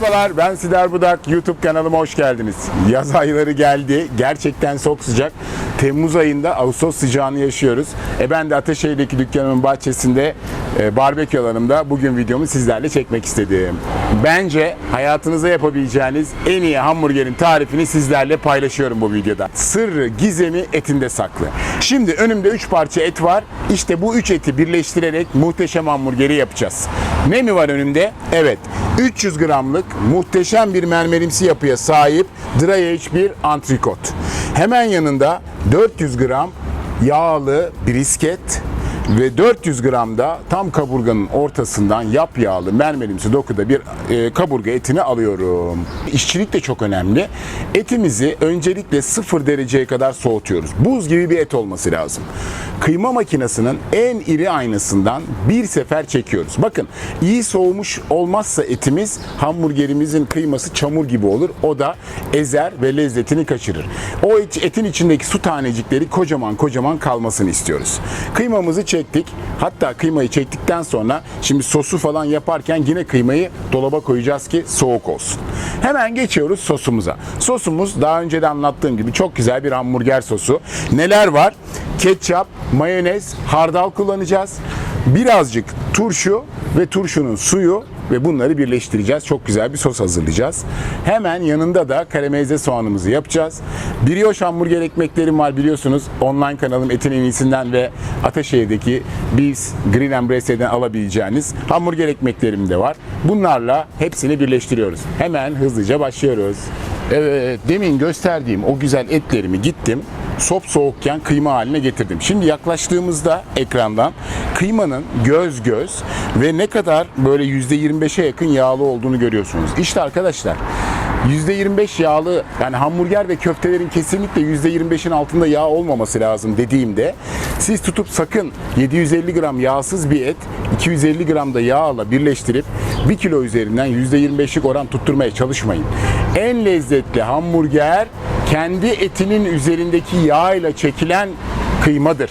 Merhabalar ben Sider Budak. YouTube kanalıma hoş geldiniz. Yaz ayları geldi. Gerçekten çok sıcak. Temmuz ayında Ağustos sıcağını yaşıyoruz. E ben de Ateşehir'deki dükkanımın bahçesinde e, barbekü alanımda bugün videomu sizlerle çekmek istedim. Bence hayatınıza yapabileceğiniz en iyi hamburgerin tarifini sizlerle paylaşıyorum bu videoda. Sırrı, gizemi etinde saklı. Şimdi önümde 3 parça et var. İşte bu 3 eti birleştirerek muhteşem hamburgeri yapacağız. Ne mi var önümde? Evet. 300 gramlık muhteşem bir mermerimsi yapıya sahip dry aged bir antrikot. Hemen yanında 400 gram yağlı brisket ve 400 gram da tam kaburganın ortasından yap yağlı mermerimsi dokuda bir e, kaburga etini alıyorum. İşçilik de çok önemli. Etimizi öncelikle 0 dereceye kadar soğutuyoruz. Buz gibi bir et olması lazım. Kıyma makinesinin en iri aynasından bir sefer çekiyoruz. Bakın iyi soğumuş olmazsa etimiz hamburgerimizin kıyması çamur gibi olur. O da ezer ve lezzetini kaçırır. O et- etin içindeki su tanecikleri kocaman kocaman kalmasını istiyoruz. Kıymamızı çektik. Hatta kıymayı çektikten sonra şimdi sosu falan yaparken yine kıymayı dolaba koyacağız ki soğuk olsun. Hemen geçiyoruz sosumuza. Sosumuz daha önce de anlattığım gibi çok güzel bir hamburger sosu. Neler var? Ketçap, mayonez, hardal kullanacağız. Birazcık turşu ve turşunun suyu ve bunları birleştireceğiz. Çok güzel bir sos hazırlayacağız. Hemen yanında da karamelize soğanımızı yapacağız. Brioche hamburger ekmeklerim var biliyorsunuz. Online kanalım Etin En İyisi'nden ve Ataşehir'deki Beefs Grill and alabileceğiniz hamburger ekmeklerim de var. Bunlarla hepsini birleştiriyoruz. Hemen hızlıca başlıyoruz. Evet, demin gösterdiğim o güzel etlerimi gittim sop soğukken kıyma haline getirdim. Şimdi yaklaştığımızda ekrandan kıymanın göz göz ve ne kadar böyle %25'e yakın yağlı olduğunu görüyorsunuz. İşte arkadaşlar %25 yağlı yani hamburger ve köftelerin kesinlikle %25'in altında yağ olmaması lazım dediğimde siz tutup sakın 750 gram yağsız bir et 250 gram da yağla birleştirip 1 kilo üzerinden %25'lik oran tutturmaya çalışmayın. En lezzetli hamburger kendi etinin üzerindeki yağ ile çekilen kıymadır.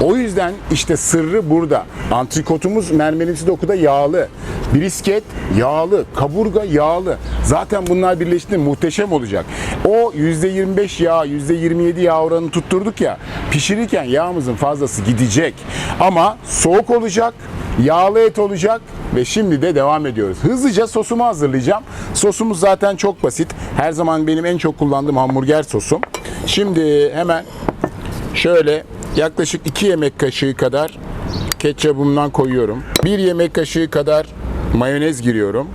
O yüzden işte sırrı burada. Antrikotumuz mermerimsi dokuda yağlı. Brisket yağlı, kaburga yağlı. Zaten bunlar birleştiğinde muhteşem olacak. O %25 yağ, %27 yağ oranını tutturduk ya. Pişirirken yağımızın fazlası gidecek. Ama soğuk olacak, yağlı et olacak ve şimdi de devam ediyoruz. Hızlıca sosumu hazırlayacağım. Sosumuz zaten çok basit. Her zaman benim en çok kullandığım hamburger sosum. Şimdi hemen şöyle yaklaşık 2 yemek kaşığı kadar ketçabımdan koyuyorum. 1 yemek kaşığı kadar mayonez giriyorum.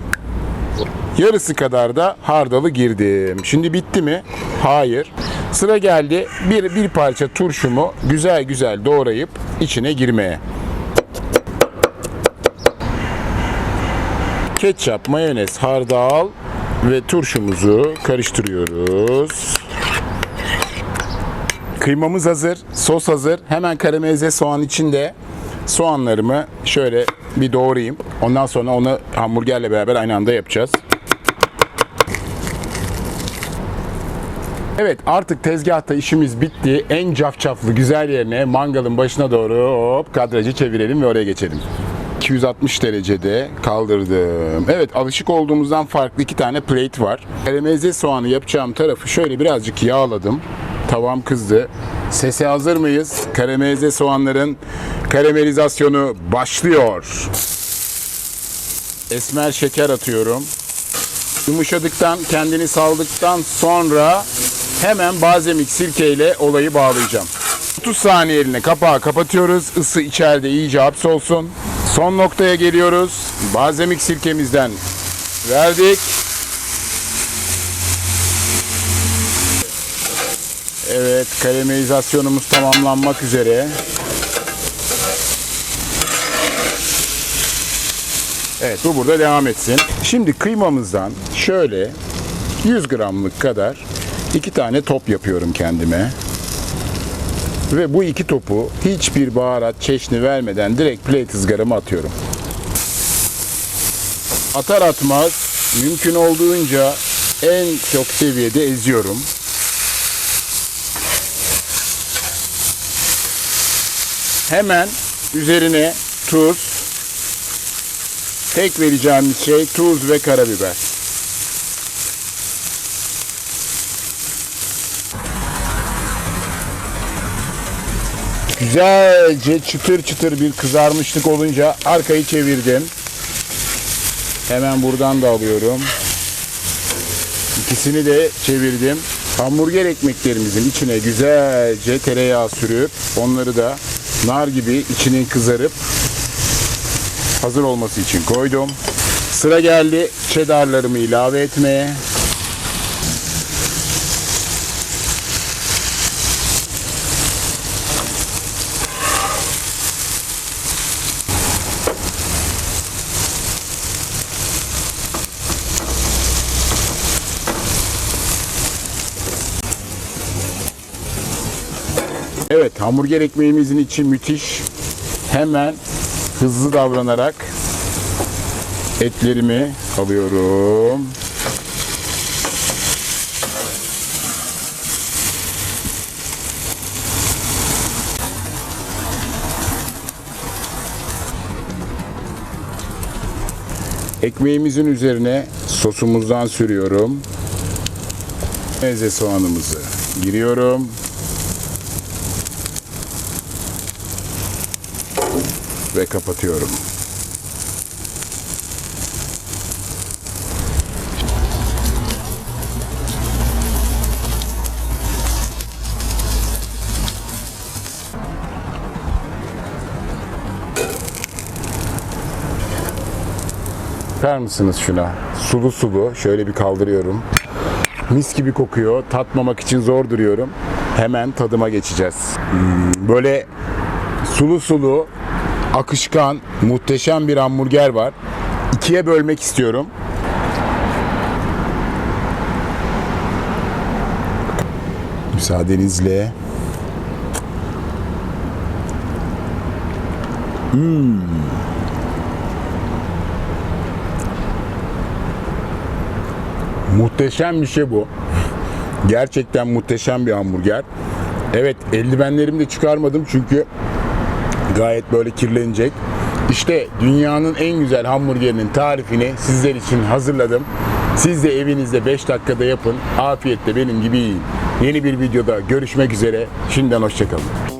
Yarısı kadar da hardalı girdim. Şimdi bitti mi? Hayır. Sıra geldi bir, bir parça turşumu güzel güzel doğrayıp içine girmeye. Ketçap, mayonez, hardal ve turşumuzu karıştırıyoruz. Kıymamız hazır, sos hazır. Hemen karamelize soğan içinde soğanlarımı şöyle bir doğrayayım. Ondan sonra onu hamburgerle beraber aynı anda yapacağız. Evet artık tezgahta işimiz bitti. En cafcaflı güzel yerine mangalın başına doğru hop kadrajı çevirelim ve oraya geçelim. 260 derecede kaldırdım. Evet alışık olduğumuzdan farklı iki tane plate var. Karamelize soğanı yapacağım tarafı şöyle birazcık yağladım. Tavam kızdı. Sese hazır mıyız? Karamelize soğanların karamelizasyonu başlıyor. Esmer şeker atıyorum. Yumuşadıktan, kendini saldıktan sonra hemen balzamik sirkeyle olayı bağlayacağım. 30 saniyeliğine kapağı kapatıyoruz. Isı içeride iyice hapsolsun. Son noktaya geliyoruz. Balzamik sirkemizden verdik. Evet, karamelizasyonumuz tamamlanmak üzere. Evet, bu burada devam etsin. Şimdi kıymamızdan şöyle 100 gramlık kadar iki tane top yapıyorum kendime. Ve bu iki topu hiçbir baharat çeşni vermeden direkt plate ızgarama atıyorum. Atar atmaz mümkün olduğunca en çok seviyede eziyorum. Hemen üzerine tuz, tek vereceğimiz şey tuz ve karabiber. Güzelce çıtır çıtır bir kızarmışlık olunca arkayı çevirdim. Hemen buradan da alıyorum. İkisini de çevirdim. Hamburger ekmeklerimizin içine güzelce tereyağı sürüp onları da nar gibi içinin kızarıp hazır olması için koydum. Sıra geldi cheddarlarımı ilave etmeye. Evet hamburger ekmeğimizin içi müthiş. Hemen hızlı davranarak etlerimi alıyorum. Ekmeğimizin üzerine sosumuzdan sürüyorum. Meze soğanımızı giriyorum. Ve kapatıyorum. Bakar mısınız şuna? Sulu sulu. Şöyle bir kaldırıyorum. Mis gibi kokuyor. Tatmamak için zor duruyorum. Hemen tadıma geçeceğiz. Hmm, böyle sulu sulu, akışkan, muhteşem bir hamburger var. İkiye bölmek istiyorum. Müsaadenizle. Muhteşem bir şey bu. Gerçekten muhteşem bir hamburger. Evet eldivenlerimi de çıkarmadım çünkü gayet böyle kirlenecek. İşte dünyanın en güzel hamburgerinin tarifini sizler için hazırladım. Siz de evinizde 5 dakikada yapın. Afiyetle benim gibi yiyin. Yeni bir videoda görüşmek üzere. Şimdiden hoşçakalın.